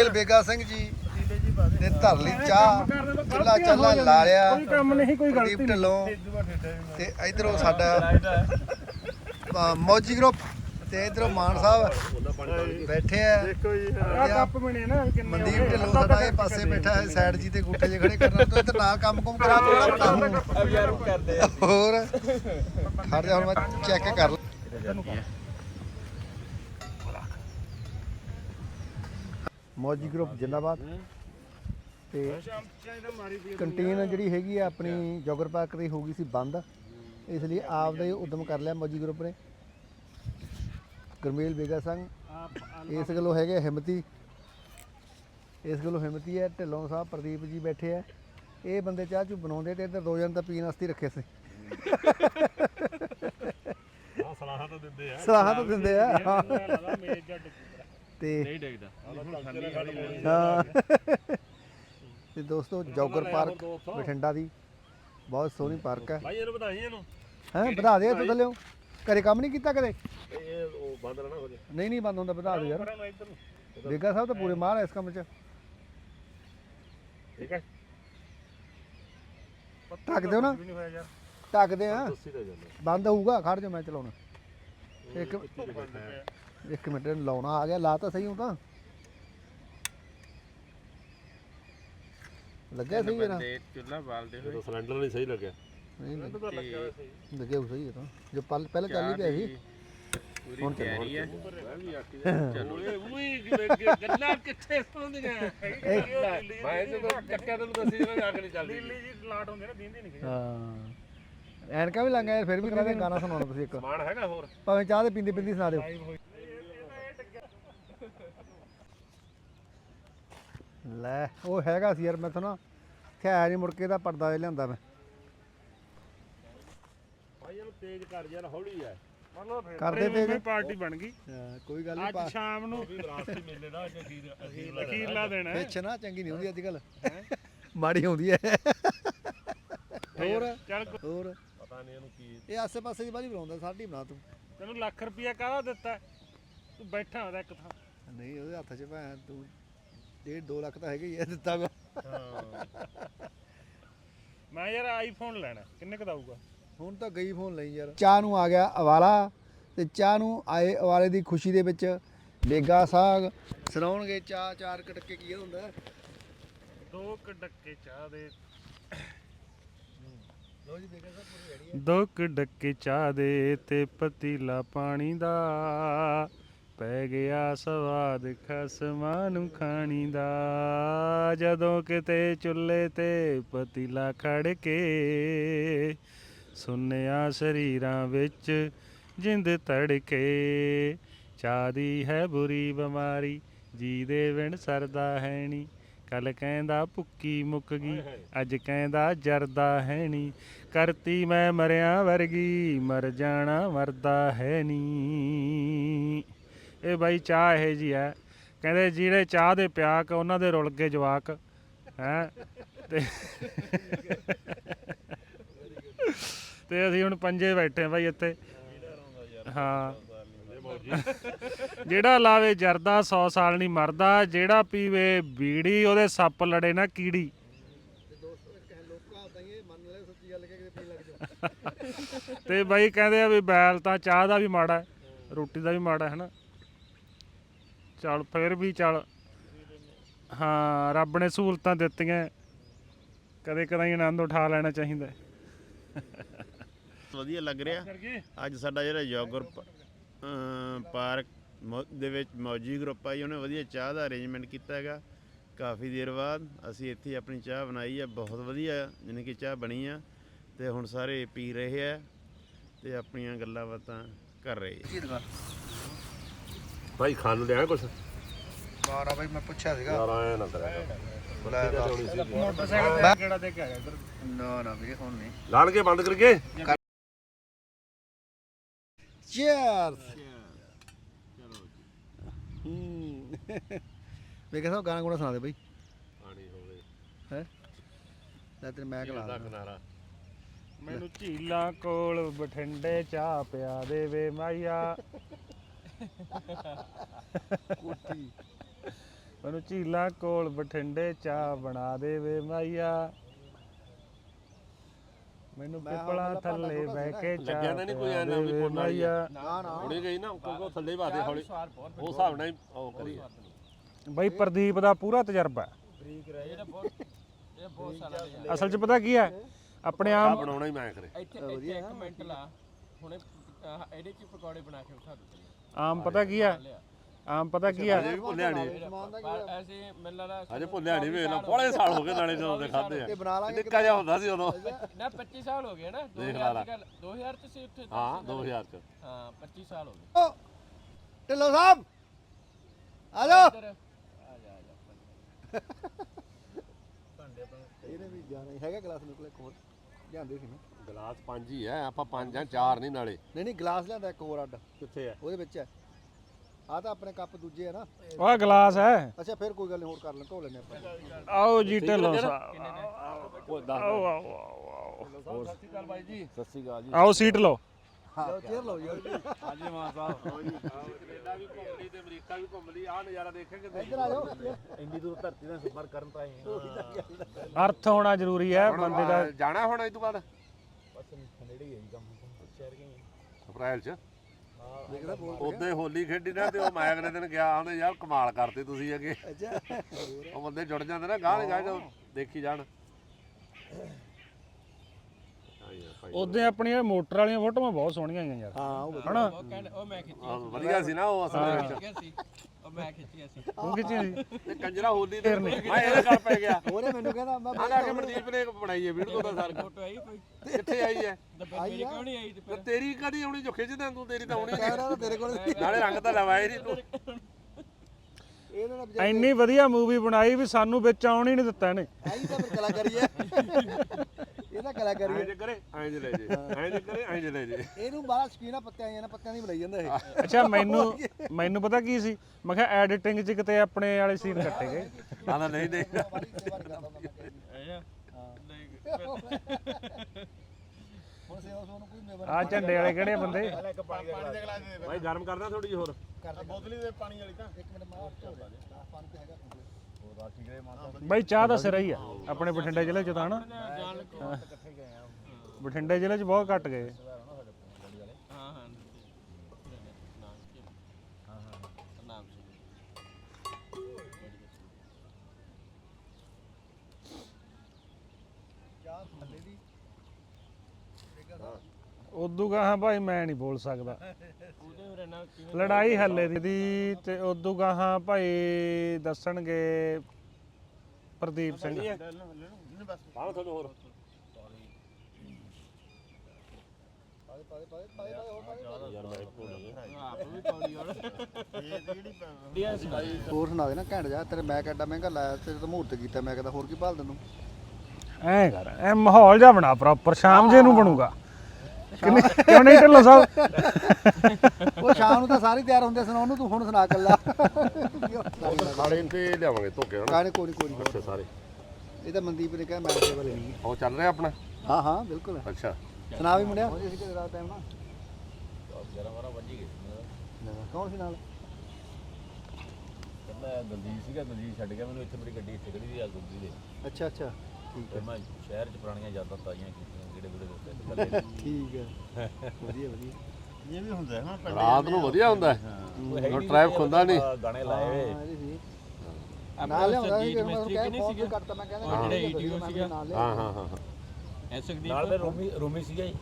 ਗੁਰਮੇਲ ਬੇਗਾ ਸਿੰਘ ਜੀ। ਨੇ ਧਰ ਲਈ ਚਾਹ। ਚੁੱਲਾ ਚੱਲਾ ਲਾ ਲਿਆ ਕੋਈ ਕੰਮ ਨਹੀਂ ਕੋਈ ਗਲਤੀ ਢਿੱਲੋਂ। ਤੇ ਇਧਰੋਂ ਸਾਡਾ ਮੌਜੀ ਗਰੁੱਪ ਤੇ ਇਧਰੋਂ ਮਾਨ ਸਾਹਿਬ ਬੈਠੇ ਆ। ਆ ਕੱਪ ਬਣੇ ਨਾ ਕਿੰਨੇ ਮਨਦੀਪ ਢਿੱਲੋਂ ਸਾਡਾ ਇਹ ਪਾਸੇ ਬੈਠਾ ਹੈ ਸਾਈਡ ਜੀ ਤੇ ਗੁੱਠੇ ਜਿਹੇ ਖੜੇ ਕਰਨਾ ਤੋਂ ਇੱਧਰ ਨਾਲ ਕੰਮ ਕੁਮ ਕਰਾ ਥੋੜਾ ਬਤਾ ਹੋਰ। ਖੜ ਜਾ ਹੁਣ ਮੈਂ ਚੈੱਕ ਕਰ ਲਾਂ। ਮੌਜੀ ਗਰੁੱਪ ਜਿੰਦਾਬਾਦ। ਤੇ ਕੰਟੀਨ ਜਿਹੜੀ ਹੈਗੀ ਆ ਆਪਣੀ ਜੋਗਰ ਪਾਰਕ ਦੀ ਹੋ ਗਈ ਸੀ ਬੰਦ। ਇਸ ਲਈ ਆਪ ਦਾ ਹੀ ਉਦਮ ਕਰ ਲਿਆ ਮੌਜੀ ਗਰੁੱਪ ਨੇ। ਗਰਮੇਲ ਬੇਗਾ ਸਿੰਘ ਇਸ ਗੱਲੋਂ ਹੈਗੇ ਹਿੰਮਤੀ। ਇਸ ਗੱਲੋਂ ਹਿੰਮਤੀ ਹੈ ਢਿੱਲੋਂ ਸਾਹਿਬ ਪ੍ਰਦੀਪ ਜੀ ਬੈਠੇ ਆ। ਇਹ ਬੰਦੇ ਚਾਹ ਚੂ ਬਣਾਉਂਦੇ ਤੇ ਇੱਧਰ ਦੋ ਜਣ ਤਾਂ ਪੀਣ ਵਾਸਤੇ ਰੱਖੇ ਸੀ। ਸਲਾਹਾਂ ਤਾਂ ਦਿੰਦੇ ਆ। ਸਲਾਹਾਂ ਤਾਂ ਦਿੰਦੇ ਆ। ਤੇ ਨਹੀਂ ਡਿੱਗਦਾ। ਹਾਂ। ਤੇ ਦੋਸਤੋ ਜੋਗਰ ਪਾਰਕ ਬਠਿੰਡਾ ਦੀ। ਬਹੁਤ ਸੋਹਣੀ ਪਾਰਕ ਹੈ। ਭਾਈ ਇਹਨੂੰ ਵਧਾਈ ਇਹਨੂੰ। ਹੈ ਵਧਾ ਦੇ ਇੱਥੋਂ ਥੱਲੇ ਘਰੇ ਕੰਮ ਨਹੀਂ ਕੀਤਾ ਕਦੇ? ਇਹ ਉਹ ਬੰਦ ਰਹਿਣਾ ਹੋ ਜੇ। ਨਹੀਂ ਨਹੀਂ ਬੰਦ ਹੁੰਦਾ ਵਧਾ ਦੇ ਯਾਰ। ਬੇਗਾ ਸਾਹਿਬ ਤਾਂ ਪੂਰੇ ਮਾਰ ਹੈ ਇਸ ਕੰਮ 'ਚ। ਠੀਕ ਹੈ। ਢੱਕ ਦਿਓ ਨਾ ਵੀ ਨਹੀਂ ਹੋਇਆ ਯਾਰ। ਢੱਕਦੇ ਆ। ਦੱਸੀ ਤਾਂ ਜਾਂਦਾ। ਬੰਦ ਹੋਊਗਾ ਖੜ ਜਾ ਮੈਂ ਚਲਾਉਣਾ। ਇੱਕ ਇੱਕ ਮਿੰਟ ਲਾਉਣਾ ਆ ਗਿਆ ਲਾ ਤਾਂ ਸਹੀ ਹੁਣ ਤਾਂ। ਲੱਗਿਆ ਸਹੀ ਹੈ ਨਾ ਚੁੱਲਾ ਬਾਲਦੇ ਜਦੋਂ ਸਿਲੰਡਰ ਨਹੀਂ ਸਹੀ ਲੱਗਿਆ। ਨਹੀਂ ਹੋਏ ਲੱਗਿਆ ਹੋਊ ਸਹੀ। ਹੈ ਤਾਂ। ਜੋ ਪਲ ਪਹਿਲਾਂ ਚੱਲ ਹੀ ਪਿਆ ਸੀ। ਪੂਰੀ ਤਿਆਰੀ ਹੈ ਗੱਲਾਂ ਕਿੱਥੇ ਸੁਣਦੀਆਂ? ਮੈਂ ਜਦੋਂ ਚੱਕਿਆ ਤੈਨੂੰ ਦੱਸੀ ਜਿਹੜਾ ਅੱਗ ਨਹੀਂ ਚੱਲਦੀ। ਦਿੱਲੀ ਜੀ ਲਾਟ ਹੁੰਦੇ ਨੇ ਦੀਂਦੇ ਨਹੀਂ ਹਾਂ। ਐਨਕਾਂ ਵੀ ਲੰਗਾ ਯਾਰ ਫਿਰ ਵੀ ਕਹਿੰਦੇ ਗਾਣਾ ਸੁਣਾਉਣਾ ਤੁਸੀਂ ਇੱਕ। ਸਮਾਨ ਹੈਗਾ ਹੋਰ? ਭਾਵੇਂ ਚਾਹ ਦੇ ਪੀਂਦੇ ਪੀਂਦੇ ਸੁਣਾ ਦਿਓ। ਲੈ ਉਹ ਹੈਗਾ ਸੀ ਯਾਰ ਮੈਂ ਤਾਂ ਨਾ ਖਿਆ ਨਹੀਂ ਮੁੜ ਕੇ ਦਾ ਪਰਦਾ ਜਿਹਾ ਲਿਆਂਦਾ ਮੈਂ। ਭਾਈ ਇਹਨੂੰ ਤੇਜ਼ ਕਰ ਯਾਰ ਹੌਲੀ ਆ ਮਤਲਬ ਫਿਰ। ਕਰਦੇ ਤੇ ਕੋਈ ਪਾਰਟੀ ਬਣ ਗਈ। ਕੋਈ ਗੱਲ ਅੱਜ ਸ਼ਾਮ ਨੂੰ ਵਿਰਾਸਤੀ ਮੇਲੇ ਦਾ ਅੱਜ ਅਖੀਰ ਅਖੀਰ ਅਖੀਰਲਾ ਦੇਣ ਹੈ ਪਿੱਛ ਨਾ ਚੰਗੀ ਨਹੀਂ ਹੁੰਦੀ ਅੱਜ ਕੱਲ ਮਾੜੀ ਹੁੰਦੀ ਹੈ ਹੋਰ? ਚੱਲ ਹੋਰ? ਪਤਾ ਨਹੀਂ ਇਹਨੂੰ ਕੀ ਇਹ ਆਸੇ ਪਾਸੇ ਦੀ ਬਾਜੀ ਬਣਾਉਂਦਾ ਸਾਡੀ ਬਣਾ ਤੂੰ। ਤੈਨੂੰ ਲੱਖ ਰੁਪਇਆ ਕਾਹਦਾ ਦਿੱਤਾ? ਤੂੰ ਬੈਠਾ ਉਹਦਾ ਇੱਕ ਥਾਂ। ਨਹੀਂ ਉਹਦੇ ਹੱਥ 'ਚ ਭੈਣ ਤੂੰ ਡੇਢ 2 ਲੱਖ ਤਾਂ ਹੈਗਾ ਹੀ ਆ ਦਿੱਤਾ ਵਾ। ਮੈਂ ਯਾਰ ਆਈਫੋਨ ਲੈਣਾ ਕਿੰਨੇ ਕ ਦਊਗਾ ਹੁਣ ਤਾਂ ਗਈ ਫੋਨ ਲਈ ਯਾਰ। ਚਾਹ ਨੂੰ ਆ ਗਿਆ ਅਵਾਲਾ ਤੇ ਚਾਹ ਨੂੰ ਆਏ ਅਵਾਲੇ ਦੀ ਖੁਸ਼ੀ ਦੇ ਵਿੱਚ ਲੇਗਾ ਸਾਗ। ਸੁਣਾਉਣਗੇ ਚਾਹ ਚਾਰ ਕਟਕੇ ਕੀ ਹੁੰਦਾ? ਦੋ ਕ ਡੱਕੇ ਚਾਹ ਦੇ। ਜੀ ਪੂਰੀ ਰੈਡੀ ਦੋ ਕ ਡੱਕੇ ਚਾਹ ਦੇ ਤੇ ਪਤੀਲਾ ਪਾਣੀ ਦਾ। ਪੈ ਗਿਆ ਸਵਾਦ ਖਸਮਾਂ ਨੂੰ ਖਾਣੀ ਦਾ। ਜਦੋਂ ਕਿਤੇ ਚੁੱਲ੍ਹੇ ਤੇ ਪਤੀਲਾ ਖੜ ਕੇ ਸੁੰਨਿਆ ਸਰੀਰਾਂ ਵਿੱਚ ਜਿੰਦ ਤੜਕੇ ਚਾਹ ਦੀ ਹੈ ਬੁਰੀ ਬਿਮਾਰੀ ਜੀ ਦੇ ਵਿਣ ਸਰਦਾ ਹੈ ਨੀ। ਕੱਲ ਕਹਿੰਦਾ ਭੁੱਕੀ ਮੁੱਕ ਗਈ ਅੱਜ ਕਹਿੰਦਾ ਜਰਦਾ ਹੈ ਨੀ। ਕਰਤੀ ਮੈਂ ਮਰਿਆ ਵਰਗੀ ਮਰ ਜਾਣਾ ਮਰਦਾ ਹੈ ਨੀ। ਇਹ ਬਾਈ ਚਾਹ ਇਹ ਜੀ ਹੈ। ਕਹਿੰਦੇ ਜਿਹੜੇ ਚਾਹ ਦੇ ਪਿਆਕ, ਉਹਨਾਂ ਦੇ ਰੁਲ ਗਏ ਜਵਾਕ। ਹੈ? ਤੇ ਤੇ ਅਸੀਂ ਹੁਣ ਪੰਜੇ ਬੈਠੇ ਬਾਈ ਇੱਥੇ। ਹਾਂ। ਜਿਹੜਾ ਲਾਵੇ ਜਰਦਾ 100 ਸਾਲ ਨਹੀਂ ਮਰਦਾ। ਜਿਹੜਾ ਪੀਵੇ ਬੀੜੀ, ਉਹਦੇ ਸੱਪ ਲੜੇ ਨਾ ਕੀੜੀ। ਦੋਸਤੋ ਤੇ ਬਾਈ ਕਹਿੰਦੇ ਆ ਵੀ ਬੈਲ ਤਾਂ ਚਾਹ ਦਾ ਵੀ ਮਾੜਾ ਰੋਟੀ ਦਾ ਵੀ ਮਾੜਾ ਹੈ ਨਾ ਚੱਲ ਫੇਰ ਵੀ ਚੱਲ। ਹਾਂ ਰੱਬ ਨੇ ਸਹੂਲਤਾਂ ਦਿੱਤੀਆਂ। ਕਦੇ ਕਦਾਈ ਆਨੰਦ ਉਠਾ ਲੈਣਾ ਚਾਹੀਦਾ। ਹੈ। ਵਧੀਆ ਲੱਗ ਰਿਹਾ। ਅੱਜ ਸਾਡਾ ਜਿਹੜਾ ਯੋਗਰ ਪ- ਅਮ ਪਾਰਕ ਮੌ- ਦੇ ਵਿੱਚ ਮੌਜੀ ਗਰੁੱਪ ਆਈ ਉਹਨੇ ਵਧੀਆ ਚਾਹ ਦਾ ਅਰੇਂਜਮੈਂਟ ਕੀਤਾ ਹੈਗਾ। ਕਾਫੀ ਦੇਰ ਬਾਅਦ ਅਸੀਂ ਇੱਥੇ ਆਪਣੀ ਚਾਹ ਬਣਾਈ ਹੈ ਬਹੁਤ ਵਧੀਆ ਯਾਨੀ ਕਿ ਚਾਹ ਬਣੀ ਆ। ਤੇ ਹੁਣ ਸਾਰੇ ਪੀ ਰਹੇ ਆ ਤੇ ਆਪਣੀਆਂ ਗੱਲਾਂ ਬਾਤਾਂ ਕਰ ਰਹੇ ਆ। ਭਾਈ ਖਾਣ ਨੂੰ ਲਿਆ ਕੁਛ? ਬਾਰਾ ਬਾਈ ਮੈਂ ਪੁੱਛਿਆ ਸੀਗਾ। ਯਾਰ ਆਇਆ ਨਾ ਕਰਿਆ ਮੋਟਰਸਾਈਕਲ ਕਿਹੜਾ ਦੇ ਕੇ ਆਇਆ ਇੱਧਰ? ਨਾ ਨਾ ਵੀਰੇ ਹੁਣ ਨਹੀਂ। ਲਾਣ ਕੇ ਬੰਦ ਕਰਕੇ ਚੀਅਰਸ ਹੂੰ। ਮੈਂ ਕਹਿੰਦਾ ਗਾਣਾ ਗੁਣਾ ਸੁਣਾ ਦੇ ਬਾਈ। ਪਾਣੀ ਹੋਵੇ। ਹੈ? ਲੈ ਤੇਰੇ ਮੈਂ ਕਲਾ ਦਾ ਕਿਨਾਰਾ। ਮੈਨੂੰ ਝੀਲਾਂ ਕੋਲ ਬਠਿੰਡੇ ਚਾਹ ਪਿਆ ਦੇਵੇ ਮਾਈਆ। ਕੋਠੀ। ਮੈਨੂੰ ਝੀਲਾਂ ਕੋਲ ਬਠਿੰਡੇ ਚਾਹ ਬਣਾ ਦੇਵੇ ਮਾਈਆ। ਮੈਨੂੰ ਮੈਂ ਹੁਣ ਪਿਪਲਾਂ ਪਹਿਲਾਂ ਭਾਂਡਾ ਥੱਲੇ ਬਹਿ ਕੇ ਲੱਗਿਆ ਚਾਹ ਤਾਂ ਨਹੀਂ ਕੋਈ ਐਨਾ ਵੀ ਪੁੰਨ ਵਾਲੀ। ਆ। ਨਾ ਨਾ। ਹੁਣੇ ਗਈ ਨਾ ਉਹ ਥੱਲੇ ਬਾਦੇ ਹੌਲੀ। ਉਹ ਹਿਸਾਬ ਨਾਲ ਹੀ ਉਹ ਕਰੀ ਬਈ ਪ੍ਰਦੀਪ ਦਾ ਪੂਰਾ ਤਜਰਬਾ ਹੈ। ਅਸਲ 'ਚ ਪਤਾ ਕੀ ਹੈ? ਆਪਣੇ ਆ ਆਮ ਬਣਾਉਣਾ ਹੀ ਮੈਂ ਕਰੇ। ਇੱਥੇ ਇੱਥੇ ਇੱਕ ਮਿੰਟ ਲਾ। ਹੁਣੇ ਇਹਦੇ ਚ ਪਕੌੜੇ ਬਣਾ ਕੇ ਉਠਾ ਦੂ ਆਮ ਪਤਾ ਕੀ ਹੈ ਆਮ ਪਤਾ ਕੀ ਹੈ ਅਜੇ ਵੀ ਭੁੱਲਿਆ ਨਹੀਂ। ਐਸੇ ਅਜੇ ਭੁੱਲਿਆ ਨਹੀਂ ਵੇਖ ਲਾ ਬੜੇ ਸਾਲ ਹੋ ਗਏ ਨਾਲੇ ਜਦੋਂ ਦੇ ਖਾਦੇ ਆ। ਤੇ ਬਣਾ ਲਾਂਗੇ ਨਿੱਕਾ ਜਿਹਾ ਹੁੰਦਾ ਸੀ ਉਦੋਂ। ਨਾ 25 ਸਾਲ ਹੋ ਗਏ ਨਾ ਦੇਖ 2000 ਲਾ। ਦੀ ਗੱਲ 2000 ਚ ਸੀ ਉੱਥੇ ਹਾਂ 2000 ਚ। ਹਾਂ 25 ਸਾਲ ਹੋ ਗਏ। ਢਿੱਲੋਂ ਸਾਹਿਬ। ਆ ਇੱਧਰ। ਆ ਜਾ ਆ ਜਾ। ਇਹਨੇ ਵੀ ਜਾਣਾ ਹੈਗਾ ਗਲਾਸ ਮੇਰੇ ਕੋਲ। ਇੱਕ ਹੋਰ ਲਿਆਂਦੇ ਸੀ ਨਾ। ਗਲਾਸ ਪੰਜ ਹੀ ਆ ਆਪਾਂ ਪੰਜ ਆ ਚਾਰ ਨਹੀਂ ਨਾਲੇ। ਨਹੀਂ ਨਹੀਂ ਗਲਾਸ ਲਿਆਂਦਾ ਇੱਕ ਹੋਰ ਅੱਡ। ਕਿੱਥੇ ਆ? ਉਹਦੇ ਵਿੱਚ ਹੈ। ਆ ਤਾਂ ਆਪਣੇ ਕੱਪ ਦੂਜੇ ਆ ਨਾ। ਉਹ ਗਲਾਸ ਹੈ। ਅੱਛਾ ਫਿਰ ਕੋਈ ਗੱਲ ਨਹੀਂ ਹੋਰ ਕਰ ਲੈ ਧੋ ਲੈਣੇ ਆਪਾਂ। ਆਓ ਜੀ ਢਿੱਲੋਂ ਸਾਹਿਬ ਉਹ ਦੱਸ ਆਓ ਆਓ ਆਓ ਆਓ। ਹੋਰ ਸਤਿ ਸ਼੍ਰੀ ਅਕਾਲ ਬਾਈ ਜੀ। ਸਤਿ ਸ਼੍ਰੀ ਅਕਾਲ ਜੀ। ਆਓ ਸੀਟ ਲਓ। ਚੇਅਰ ਲਓ ਜੀ ਹਾਂਜੀ ਮਾਨ ਸਾਹਿਬ। ਕੈਨੇਡਾ ਵੀ ਘੁੰਮ ਲਈ ਤੇ ਅਮਰੀਕਾ ਵੀ ਘੁੰਮ ਲਈ ਆ ਨਜ਼ਾਰਾ ਦੇਖਾਂਗੇ ਇੱਧਰ ਆ ਜਾਓ। ਇੰਨੀ ਦੂਰ ਧਰਤੀ ਦਾ ਸਫ਼ਰ ਕਰਨ ਤਾਂ ਆਏ ਅਰਥ ਹੋਣਾ ਜ਼ਰੂਰੀ ਹੈ ਬੰਦੇ ਦਾ। ਜਾਣਾ ਹੁਣ ਇਸ ਤੋਂ ਬਾਅਦ? ਅਪ੍ਰੈਲ ਚ? ਉਦੋਂ ਹੋਲੀ ਖੇਡੀ ਨਾ ਤੇ ਉਹ ਮੈਂ ਅਗਲੇ ਦਿਨ ਗਿਆ ਉਹਨੇ ਯਾਰ ਕਮਾਲ ਕਰਤੇ ਤੁਸੀਂ ਅੱਗੇ। ਅੱਛਾ। ਉਹ ਬੰਦੇ ਜੁੜ ਜਾਂਦੇ ਨਾ ਗਾਹ ਗਾਹ ਦੇਖੀ ਜਾਣ। ਉਦੋਂ ਆਪਣੀਆਂ ਮੋਟਰ ਵਾਲੀਆਂ ਫੋਟੋਆਂ ਬਹੁਤ ਸੋਹਣੀਆਂ ਆਈਆਂ ਯਾਰ। ਹਾਂ ਉਹ ਹਨਾ? ਉਹ ਕਹਿੰਦੇ ਉਹ ਮੈਂ ਖਿੱਚੀ ਹਾਂ, ਵਧੀਆ ਸੀ ਨਾ ਉਹ ਅਸਲ ਵਿੱਚ। ਸੀ ਉਹ ਮੈਂ ਖਿੱਚੀਆਂ ਸੀ। ਉਹ ਖਿੱਚੀਆਂ ਸੀ। ਤੇ ਕੰਜਰਾ ਹੋਲੀ ਤੇ ਮੈਂ ਇਹਦੇ ਗੱਲ ਪੈ ਗਿਆ। ਉਹਨੇ ਮੈਨੂੰ ਕਹਿੰਦਾ ਮੈਂ ਆ ਜਾ ਕੇ ਮਨਦੀਪ ਨੇ ਬਣਾਈ ਹੈ ਵੀਡੀਓ ਦਾ ਸਾਰ। ਫੋਟੋ ਆਈ ਕੋਈ? ਕਿੱਥੇ ਆਈ ਹੈ? ਤਾਂ ਫਿਰ ਮੇਰੀ ਕਿਉਂ ਨਹੀਂ ਆਈ ਤੇ ਤੇ ਫਿਰ? ਤੇਰੀ ਕਦੀ ਆਉਣੀ ਜੋ ਖਿੱਚਦਾ ਤੂੰ ਤੇਰੀ ਤਾਂ ਆਉਣੀ ਨਹੀਂ। ਕੈਮਰਾ ਤਾਂ ਤੇਰੇ ਕੋਲ ਨਾਲੇ ਰੰਗ ਤਾਂ ਲਵਾਏ ਨਹੀਂ ਤੂੰ। ਇਹਨਾਂ ਨੇ ਇੰਨੀ ਵਧੀਆ ਮੂਵੀ ਬਣਾਈ ਵੀ ਸਾਨੂੰ ਵਿੱਚ ਆਉਣ ਹੀ ਨਹੀਂ ਦਿੱਤਾ ਇਹਨੇ। ਆਈ ਤਾਂ ਫਿਰ ਕਲਾਕਾਰੀ ਹੈ। ਇਹਦਾ ਕਲਾਕਾਰੀ ਐਂ ਜੇ ਕਰੇ ਐਂ ਜੇ ਲੈ ਜੇ। ਐਂ ਜੇ ਕਰੇ ਐਂ ਜੇ ਲੈ ਜੇ। ਇਹਨੂੰ ਬਾਹਲਾ ਸ਼ਕੀਨ ਆ ਪੱਤਿਆਂ ਨਾ ਪੱਤਿਆਂ ਦੀ ਬਣਾਈ ਜਾਂਦਾ ਇਹ। ਅੱਛਾ ਮੈਨੂੰ ਮੈਨੂੰ ਪਤਾ ਕੀ ਸੀ? ਮੈਂ ਕਿਹਾ ਐਡੀਟਿੰਗ 'ਚ ਕਿਤੇ ਆਪਣੇ ਵਾਲੇ ਸੀਨ ਕੱਟੇ ਗਏ। ਆਂਦਾ ਨਹੀਂ ਕਰਦਾ। ਹੁਣ ਸੇਵਾ ਸੋਨੂੰ ਕੋਈ ਮੇਵਾ ਆ ਝੰਡੇ ਵਾਲੇ ਕਿਹੜੇ ਬੰਦੇ? ਭਾਈ ਗਰਮ ਕਰਨਾ ਥੋੜੀ ਜਿਹੀ ਹੋਰ। ਬੋਤਲੀ ਦੇ ਪਾਣੀ ਵਾਲੀ ਤਾਂ। ਇੱਕ ਮਿੰਟ ਮਾਰ। ਪਾਣੀ ਤੇ ਹੈਗਾ। ਬਾਈ ਚਾਹ ਦਾ ਸਿਰ ਹੀ ਆ। ਆਪਣੇ ਬਠਿੰਡੇ ਜ਼ਿਲ੍ਹੇ 'ਚ ਤਾਂ ਹਨਾ। ਹਾਂ। ਬਠਿੰਡੇ ਜ਼ਿਲ੍ਹੇ 'ਚ ਬਹੁਤ ਘੱਟ ਗਏ ਹਾਂ ਹਾਂ ਨਾਮ ਕੀ ਹਾਂ ਹਾਂ ਨਾਮ ਸੀ ਚਾਹ ਥੱਲੇ ਦੀ ਉਦੋਂ ਗਾਹਾਂ ਭਾਈ ਮੈਂ ਨਹੀਂ ਬੋਲ ਸਕਦਾ। ਉਹਦੇ ਹੋਰ ਨਾਲ ਕਿਵੇਂ ਲੜਾਈ ਹੱਲੇ ਦੀ ਤੇ ਉਦੋਂ ਗਾਹਾਂ ਭਾਈ ਦੱਸਣਗੇ ਪ੍ਰਦੀਪ ਸਿੰਘ। ਬਾਹਰ ਤੁਹਾਨੂੰ ਹੋਰ। ਸੁਣਾ ਦੇ ਨਾ ਘੈਂਟ ਜਾ ਤੇਰੇ ਮੈਂ ਕਿੱਡਾ ਮਹਿੰਗਾ ਲਾਇਆ ਤੇਰੇ ਤੋਂ ਮਹੂਰਤ ਕੀਤਾ ਮੈਂ ਕਹਿੰਦਾ ਹੋਰ ਕੀ ਭਾਲ ਤੈਨੂੰ? ਐ ਕਰ ਐ ਮਾਹੌਲ ਜਿਹਾ ਬਣਾ ਪ੍ਰੋਪਰ ਸ਼ਾਮ ਜੇ ਨੂੰ ਬਣੂਗਾ। ਕਿੰਨੇ ਕਿਉਂ ਨਹੀਂ ਢਿੱਲੋਂ ਸਾਹਿਬ? ਉਹ ਸ਼ਾਮ ਨੂੰ ਤਾਂ ਸਾਰੇ ਤਿਆਰ ਹੁੰਦੇ ਸੁਣਾਉਣ ਨੂੰ ਤੂੰ ਹੁਣ ਸੁਣਾ ਕੱਲਾ ਖਾਣੇ ਤੇ ਲਿਆਵਾਂਗੇ ਧੋਕੇ ਹਨਾ ਗਾਣੇ ਕੋਈ ਨਹੀਂ ਕੋਈ ਨਹੀਂ ਅੱਛਾ ਸਾਰੇ। ਇਹ ਤਾਂ ਮਨਦੀਪ ਨੇ ਕਿਹਾ ਮੈਂ ਸੇਵਾ ਲੈਣੀ ਹੈ ਉਹ ਚੱਲ ਰਿਹਾ ਆਪਣਾ? ਹਾਂ ਹਾਂ ਬਿਲਕੁਲ। ਅੱਛਾ। ਸੁਣਾ ਵੀ ਮੁੰਡਿਆ। ਅਸੀਂ ਕਿਹੜੇ ਰਾਤ ਟਾਈਮ ਨਾ 11 12 ਵਜੇ ਗਏ ਕੌਣ ਸੀ ਨਾਲ? ਕਹਿੰਦਾ ਦਲਜੀਤ ਸੀਗਾ ਦਲਜੀਤ ਛੱਡ ਗਿਆ ਮੈਨੂੰ ਇੱਥੇ ਮੇਰੀ ਗੱਡੀ ਇੱਥੇ ਖੜੀ ਸੀ ਆ ਗੁੱਡੀ ਦੇ। ਅੱਛਾ ਅੱਛਾ। ਤੇ ਮੈਂ ਸ਼ਹਿਰ 'ਚ ਪੁਰਾਣੀਆਂ ਯਾਦਾਂ ਤਾਜ਼ੀਆਂ ਕੀਤੀਆਂ ਜਿਹੜੇ ਵੇਲੇ ਦੇ ਉੱਤੇ ਠੀਕ ਹੈ। ਵਧੀਆ ਵਧੀਆ। ਰਾਤ ਨੂੰ ਵਧੀਆ ਹੁੰਦਾ ਹੈ। ਉਹ ਟ੍ਰੈਫਿਕ ਹੁੰਦਾ ਨਹੀਂ ਗਾਣੇ ਲਾਏ ਹੋਏ। ਹਾਂ ਇਹ ਨਾਲ ਲਿਆਉਂਦਾ ਸੀ ਸਰਜੀਤ ਕਿ ਮੈਂ ਮਿਸਤਰੀ ਕਹਿ ਕਿ ਨਹੀਂ ਸੀਗਾ? ਕਰਤਾ ਮੈਂ ਕਹਿੰਦਾ ਜਿਹੜਾ ਮੈਂ ਸੀਗਾ। ਹਾਂ ਹਾਂ ਹਾਂ ਹਾਂ। ਐ ਸੁਖਦੀਪ ਨਾਲ ਰੂਮੀ ਰੂਮੀ ਸੀਗਾ ਜੀ।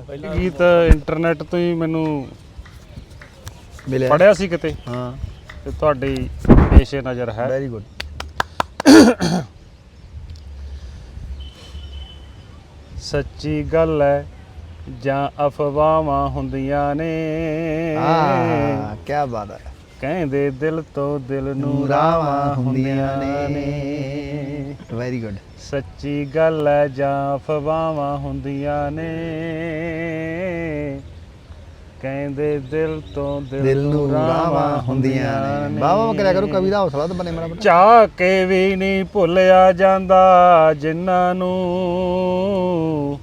ਪਹਿਲਾਂ ਗੀਤ ਇੰਟਰਨੈਟ ਤੋਂ ਹੀ ਮੈਨੂੰ ਮਿਲਿਆ। ਪੜਿਆ ਸੀ ਕਿਤੇ। ਹਾਂ। ਤੇ ਤੁਹਾਡੀ ਪੇਸ਼ੇ ਨਜ਼ਰ ਹੈ। ਵੈਰੀ ਗੁੱਡ ਸੱਚੀ ਗੱਲ ਹੈ ਜਾਂ ਅਫਵਾਹਾਂ ਹੁੰਦੀਆਂ ਨੇ। ਹਾਂ ਕੀ ਬਾਤ ਹੈ ਕਹਿੰਦੇ ਦਿਲ ਤੋਂ ਦਿਲ ਨੂੰ ਰਾਵਾਂ ਹੁੰਦੀਆਂ ਨੇ। ਵੈਰੀ ਗੁੱਡ ਸੱਚੀ ਗੱਲ ਹੈ ਜਾਂ ਅਫਵਾਹਾਂ ਹੁੰਦੀਆਂ ਨੇ। ਕਹਿੰਦੇ ਦਿਲ ਤੋਂ ਦਿਲ ਨੂੰ ਰਾਵਾਂ ਹੁੰਦੀਆਂ ਨੇ। ਬਾਬਾ ਕਰਿਆ ਕਰੋ ਕਵੀ ਦਾ ਹੌਸਲਾ ਤਾਂ ਬਣੇ ਮੇਰਾ ਬੇਟਾ ਚਾਹ ਕੇ ਵੀ ਨਹੀਂ ਭੁੱਲਿਆ ਜਾਂਦਾ ਜਿਨ੍ਹਾਂ ਨੂੰ।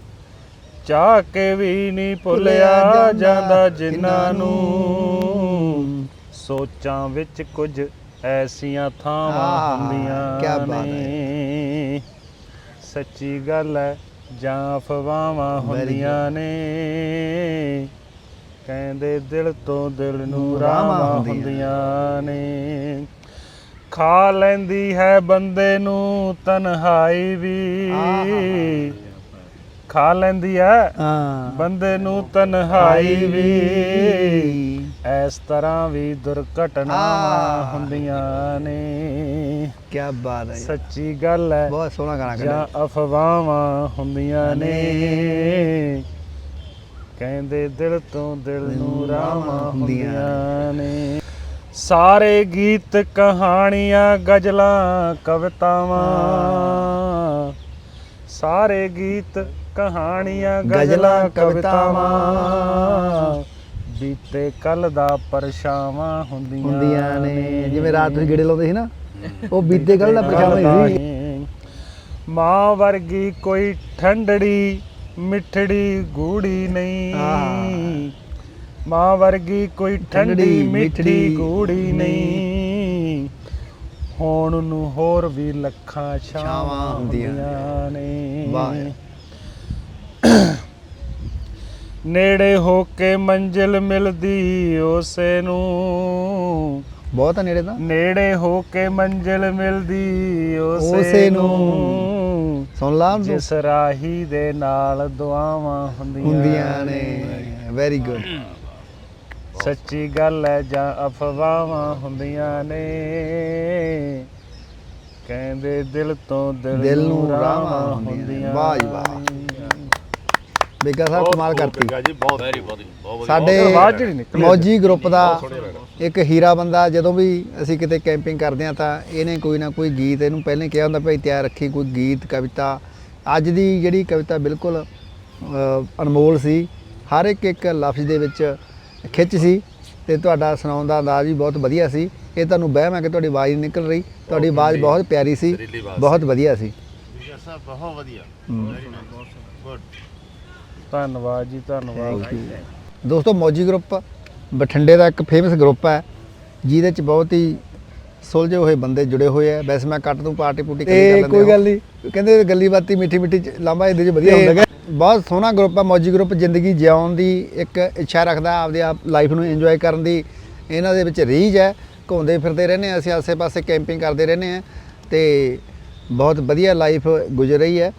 ਚਾਹ ਕੇ ਵੀ ਨਹੀਂ ਭੁੱਲਿਆ ਜਾਂਦਾ ਜਿਨ੍ਹਾਂ ਨੂੰ। ਸੋਚਾਂ ਵਿੱਚ ਕੁਝ ਐਸੀਆਂ ਥਾਵਾਂ ਹੁੰਦੀਆਂ ਬਾਤ ਹੈ। ਨੇ। ਸੱਚੀ ਗੱਲ ਹੈ ਜਾਂ ਅਫਵਾਹਾਂ good. ਹੁੰਦੀਆਂ ਨੇ। ਕਹਿੰਦੇ ਦਿਲ ਤੋਂ ਦਿਲ ਨੂੰ ਰਾਵਾਂ ਹੁੰਦੀਆਂ। ਨੇ। ਖਾ ਲੈਂਦੀ ਹੈ ਬੰਦੇ ਨੂੰ ਤਨਹਾਈ ਵੀ। ਖਾ ਲੈਂਦੀ ਹੈ ਬੰਦੇ ਨੂੰ ਤਨਹਾਈ ਵੀ। ਇਸ ਤਰ੍ਹਾਂ ਵੀ ਦੁਰਘਟਨਾਵਾਂ ਆਹ। ਹੁੰਦੀਆਂ ਨੇ। ਕੀ ਬਾਤ ਹੈ ਸੱਚੀ ਗੱਲ ਹੈ ਬਹੁਤ ਸੋਹਣਾ ਗਾਣਾ ਜਾਂ ਕੱਢਿਆ ਅਫਵਾਹਾਂ ਹੁੰਦੀਆਂ ਨੇ। ਕਹਿੰਦੇ ਦਿਲ ਤੋਂ ਦਿਲ ਨੂੰ ਰਾਵਾਂ ਹੁੰਦੀਆਂ ਨੇ। ਸਾਰੇ ਗੀਤ ਕਹਾਣੀਆਂ ਗਜ਼ਲਾਂ ਕਵਿਤਾਵਾਂ। ਸਾਰੇ ਗੀਤ ਕਹਾਣੀਆਂ ਗਜ਼ਲਾਂ, ਕਵਿਤਾਵਾਂ। ਬੀਤੇ ਕੱਲ ਦਾ ਪਰਛਾਵਾਂ ਹੁੰਦੀਆਂ ਹੁੰਦੀਆਂ ਨੇ। ਜਿਵੇਂ ਰਾਤ ਤੁਸੀਂ ਗੇੜੇ ਲਾਉਂਦੇ ਸੀ ਨਾ ਉਹ ਬੀਤੇ ਗੱਲ ਦਾ ਪਛਾਵਾ ਹੀ ਸੀ। ਮਾਂ ਵਰਗੀ ਕੋਈ ਠੰਡੜੀ ਮਿੱਠੜੀ ਗੂੜੀ ਨਹੀਂ। ਮਾਂ ਵਰਗੀ ਕੋਈ ਠੰਡੀ ਮਿੱਠੀ ਗੂੜੀ ਨਹੀਂ। ਹੋਣ ਨੂੰ ਹੋਰ ਵੀ ਲੱਖਾਂ ਛਾਵਾਂ ਹੁੰਦੀਆਂ ਨੇ। ਵਾਹ। ਨੇੜੇ ਹੋ ਕੇ ਮੰਜ਼ਿਲ ਮਿਲਦੀ ਉਸੇ ਨੂੰ। ਬਹੁਤ ਨੇੜੇ ਤਾਂ। ਨੇੜੇ ਹੋ ਕੇ ਮੰਜ਼ਿਲ ਮਿਲਦੀ ਉਸੇ ਨੂੰ। ਸੁਣ ਲਾ। ਜਿਸ ਰਾਹੀ ਦੇ ਨਾਲ ਦੁਆਵਾਂ ਹੁੰਦੀਆਂ ਹੁੰਦੀਆਂ ਨੇ। ਵੈਰੀ ਗੁੱਡ ਸੱਚੀ ਗੱਲ ਹੈ ਜਾਂ ਅਫਵਾਹਾਂ ਹੁੰਦੀਆਂ ਨੇ। ਕਹਿੰਦੇ ਦਿਲ ਤੋਂ ਦਿਲ, ਦਿਲ ਨੂੰ ਰਾਵਾਂ ਹੁੰਦੀਆਂ ਵਾਹ ਜੀ ਵਾਹ। ਬੇਗਾ ਸਾਹਿਬ ਕਮਾਲ ਕਰਤੀ। ਜੀ ਬਹੁਤ ਵੈਰੀ ਬਹੁਤ ਬਹੁਤ ਸਾਡੇ ਆਵਾਜ਼ ਜਿਹੜੀ ਨਿਕਲੀ ਮੌਜੀ ਗਰੁੱਪ ਦਾ ਇੱਕ ਹੀਰਾ ਬੰਦਾ ਜਦੋਂ ਵੀ ਅਸੀਂ ਕਿਤੇ ਕੈਂਪਿੰਗ ਕਰਦੇ ਆ ਤਾਂ ਇਹਨੇ ਕੋਈ ਨਾ ਕੋਈ ਗੀਤ ਇਹਨੂੰ ਪਹਿਲਾਂ ਹੀ ਕਿਹਾ ਹੁੰਦਾ ਭਾਈ ਤਿਆਰ ਰੱਖੀ ਕੋਈ ਗੀਤ ਕਵਿਤਾ। ਅੱਜ ਦੀ ਜਿਹੜੀ ਕਵਿਤਾ ਬਿਲਕੁਲ ਅਨਮੋਲ ਸੀ। ਹਰ ਇੱਕ ਇੱਕ ਲਫ਼ਜ਼ ਦੇ ਵਿੱਚ ਖਿੱਚ ਸੀ ਤੇ ਤੁਹਾਡਾ ਸੁਣਾਉਣ ਦਾ ਅੰਦਾਜ਼ ਵੀ ਬਹੁਤ ਵਧੀਆ ਸੀ। ਇਹ ਤੁਹਾਨੂੰ ਵਹਿਮ ਹੈ ਕਿ ਤੁਹਾਡੀ ਆਵਾਜ਼ ਨਿਕਲ ਰਹੀ। ਤੁਹਾਡੀ ਆਵਾਜ਼ ਬਹੁਤ ਪਿਆਰੀ ਸੀ ਬਹੁਤ ਵਧੀਆ ਸੀ। ਬਹੁਤ ਵਧੀਆ। ਧੰਨਵਾਦ ਜੀ ਧੰਨਵਾਦ। ਦੋਸਤੋ ਮੌਜੀ ਗਰੁੱਪ ਬਠਿੰਡੇ ਦਾ ਇੱਕ ਫੇਮਸ ਗਰੁੱਪ ਹੈ ਜਿਹਦੇ ਚ ਬਹੁਤ ਹੀ ਸੁਲਝੇ ਹੋਏ ਬੰਦੇ ਜੁੜੇ ਹੋਏ ਆ। ਵੈਸੇ ਮੈਂ ਕੱਟ ਦੂੰ ਪਾਰਟੀ ਪੂਟੀ ਕਰ ਲੈਂਦੇ ਕੋਈ ਗੱਲ ਨਹੀਂ ਕਹਿੰਦੇ ਗੱਲੀ ਬਾਤੀ ਮਿੱਠੀ ਮਿੱਠੀ ਲਾਂਬਾ ਇਹਦੇ ਚ ਵਧੀਆ ਹੁੰਦਾ ਹੈ ਬਹੁਤ ਸੋਹਣਾ ਗਰੁੱਪ ਹੈ ਮੌਜੀ ਗਰੁੱਪ ਜ਼ਿੰਦਗੀ ਜਿਉਣ ਦੀ ਇੱਕ ਇੱਛਾ ਰੱਖਦਾ ਆਪਦੇ ਆਪ ਲਾਈਫ ਨੂੰ ਇੰਜੋਏ ਕਰਨ ਦੀ। ਇਹਨਾਂ ਦੇ ਵਿੱਚ ਰੀਝ ਹੈ ਘੁੰਮਦੇ ਫਿਰਦੇ ਰਹਿੰਦੇ ਹਾਂ ਅਸੀਂ ਆਸੇ-ਪਾਸੇ ਕੈਂਪਿੰਗ ਕਰਦੇ ਰਹਿੰਦੇ ਹਾਂ। ਤੇ ਬਹੁਤ ਵਧੀਆ ਲਾਈਫ ਗੁਜ਼ਰ ਰਹੀ ਹੈ।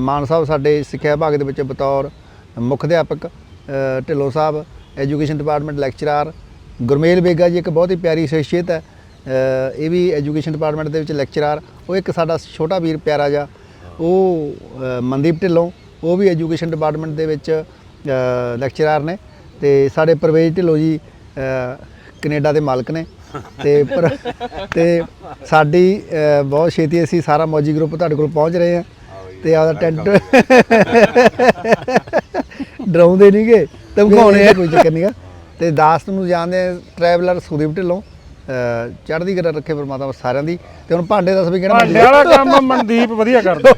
ਮਾਨ ਸਾਹਿਬ ਸਾਡੇ ਸਿੱਖਿਆ ਵਿਭਾਗ ਦੇ ਵਿੱਚ ਬਤੌਰ ਮੁੱਖ ਅਧਿਆਪਕ ਢਿੱਲੋਂ ਸਾਹਿਬ education department lecturer Gurmel Bega ji ਇੱਕ ਬਹੁਤ ਹੀ ਪਿਆਰੀ ਸ਼ਖਸੀਅਤ ਹੈ। ਇਹ ਵੀ ਐਜੂਕੇਸ਼ਨ ਡਿਪਾਰਟਮੈਂਟ ਦੇ ਵਿੱਚ ਲੈਕਚਰਰ। ਉਹ ਇੱਕ ਸਾਡਾ ਛੋਟਾ ਵੀਰ ਪਿਆਰਾ ਜਿਹਾ ਉਹ ਮਨਦੀਪ ਢਿੱਲੋਂ ਉਹ ਵੀ ਐਜੂਕੇਸ਼ਨ ਡਿਪਾਰਟਮੈਂਟ ਦੇ ਵਿੱਚ ਲੈਕਚਰਰ ਨੇ ਤੇ ਸਾਡੇ ਪ੍ਰਵੇਸ਼ ਢਿੱਲੋਂ ਜੀ ਕੈਨੇਡਾ ਦੇ ਮਾਲਕ ਨੇ। ਤੇ ਪਰ ਤੇ ਸਾਡੀ ਬਹੁਤ ਛੇਤੀ ਅਸੀਂ ਸਾਰਾ ਮੌਜੀ ਗਰੁੱਪ ਤੁਹਾਡੇ ਕੋਲ ਪਹੁੰਚ ਰਹੇ ਹਾਂ। ਤੇ ਆਦਾ ਟੈਂਟ ਡਰਾਉਂਦੇ ਨਹੀਂਗੇ ਧਮਕਾਉਣੇ ਆ ਕੋਈ ਚੱਕਰ ਨਹੀਂਗਾ ਤੇ ਦਾਸਤ ਨੂੰ ਜਾਣਦੇ ਟਰੈਵਲਰ ਸੁਦੀਪ ਢਿੱਲੋਂ ਚੜ੍ਹਦੀ ਕਲਾ ਰੱਖੇ ਪਰਮਾਤਮਾ ਸਾਰਿਆਂ ਦੀ ਤੇ ਹੁਣ ਭਾਂਡੇ ਦੱਸ ਵੀ ਕਿਹੜਾ ਭਾਂਡੇ ਵਾਲਾ ਕੰਮ ਮਨਦੀਪ ਵਧੀਆ ਕਰਦਾ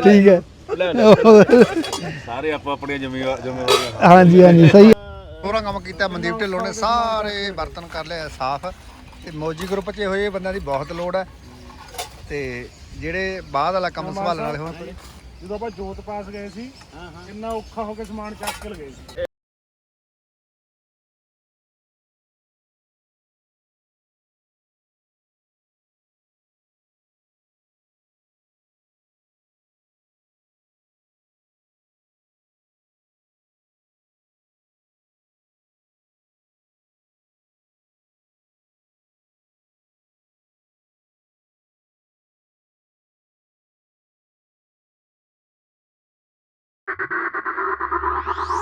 ਠੀਕ ਹੈ ਸਾਰੇ ਆਪੋ ਆਪਣੀਆਂ ਜ਼ਿੰਮੇਵਾਰ ਜ਼ਿੰਮੇਵਾਰੀਆਂ ਹਾਂਜੀ ਹਾਂਜੀ ਸਹੀ ਹੋਰਾਂ ਕੰਮ ਕੀਤਾ ਮਨਦੀਪ ਢਿੱਲੋਂ ਨੇ ਸਾਰੇ ਬਰਤਨ ਕਰ ਲਿਆ ਸਾਫ਼ ਤੇ ਮੌਜੀ ਗਰੁੱਪ 'ਚ ਹੋਏ ਬੰਦਿਆਂ ਦੀ ਬਹੁਤ ਲੋੜ ਹੈ ਤੇ ਜਿਹੜੇ ਬਾਅਦ ਵਾਲਾ ਕੰਮ ਸੰਭਾਲਣ ਵਾਲੇ ਹੋਣ ਜਦੋਂ ਆਪਾਂ ਜੋਤ ਪਾਸ ਗਏ ਸੀ ਕਿੰਨਾ ਔਖਾ ਹੋ ਕੇ ਸਮਾਨ ਚੱਕ ਕੇ ਲਗਏ ਸੀ। you